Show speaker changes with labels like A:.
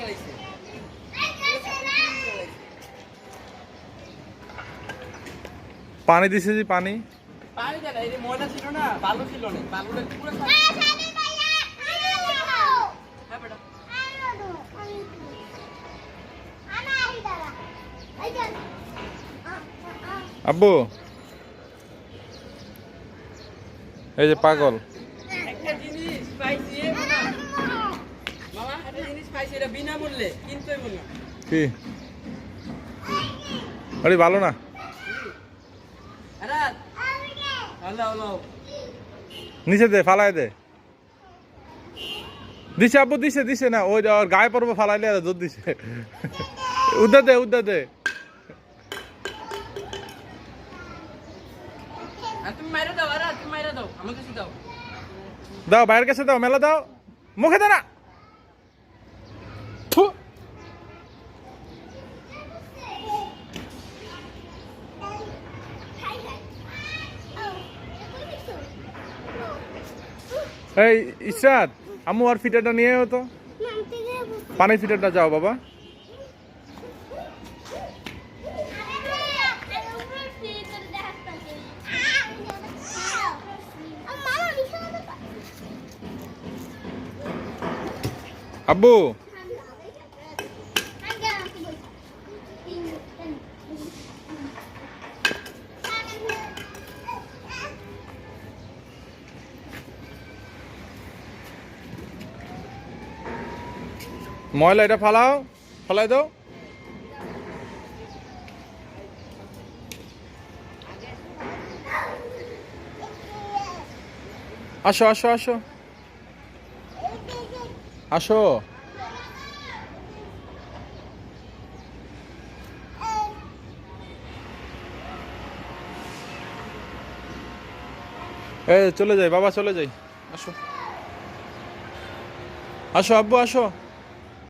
A: লাইছে
B: পানি দিছে যে পানি?
A: পানি দেয় না, এই ময়লা ছিল না, বালু ছিল না, বালুটা পুরো
B: আব্বু। এই যে পাগল।
A: একটা জিনিস পাইছি মামা মামা একটা জিনিস পাইছি এটা বিনামূল্যে কিনতে হইব
B: কি? আরে ভালো না। নিচে দে ফালাই দে। দিছে আব্বু দিছে দিছে না। ওই গায়ে পড়ব ফালাইলে দুধ দিছে। উদ্দা দে উদ্দা দে। দাও বাইরের কাছে দাও মেলা দাও। মুখে দে না। থু। এই ইসরাত আম্মু আর ফিটারটা নিয়ে এও তো। পানি ফিটারটা যাও বাবা। আব্বু। ময়লা এটা ফালাও ফালাই দাও। আসো আসো আসো। আসো। এ চলে যাই বাবা চলে যাই। আসো। আসো আব্বু আসো।